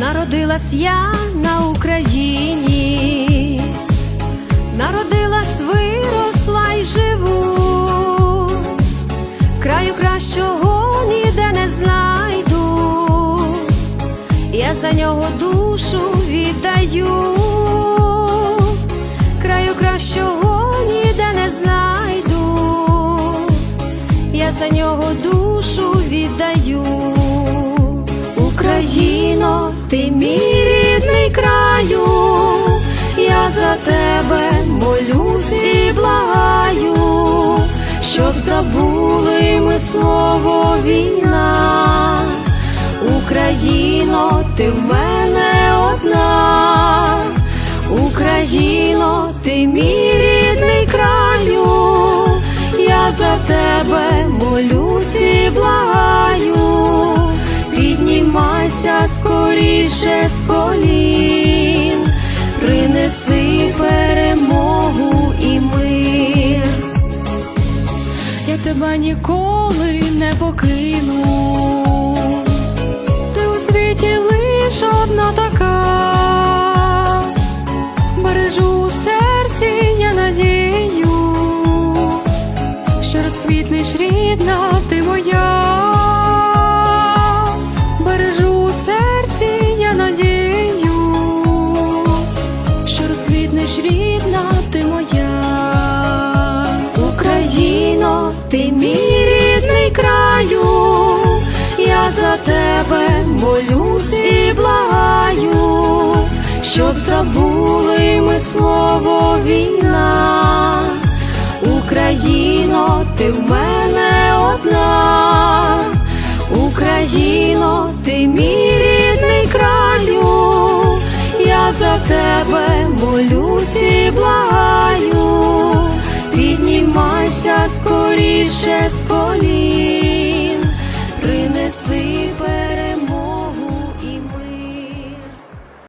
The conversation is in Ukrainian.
Народилась я на Україні, народилась, виросла й живу, краю кращого ніде не знайду, я за нього душу віддаю, краю кращого ніде не знайду, я за нього душу віддаю. Ти мій рідний краю, я за тебе молюсь і благаю, щоб забули ми слово війна. Україно, ти в мене одна, Україно, ти мій рідний краю, я за тебе молюсь скоріше з колін, принеси перемогу і мир. Я тебе ніколи не покину. Ти у світі лиш одна така. Бережу у серці я надію, що розквітнеш рідна ти моя. Розквітнеш рідна ти моя. Україно, ти мій рідний краю, я за тебе молюсь і благаю, щоб забули ми слово війна. Україно, ти в мене одна, Україно, ти мій рідний краю, за тебе молюсь ще з колін принеси.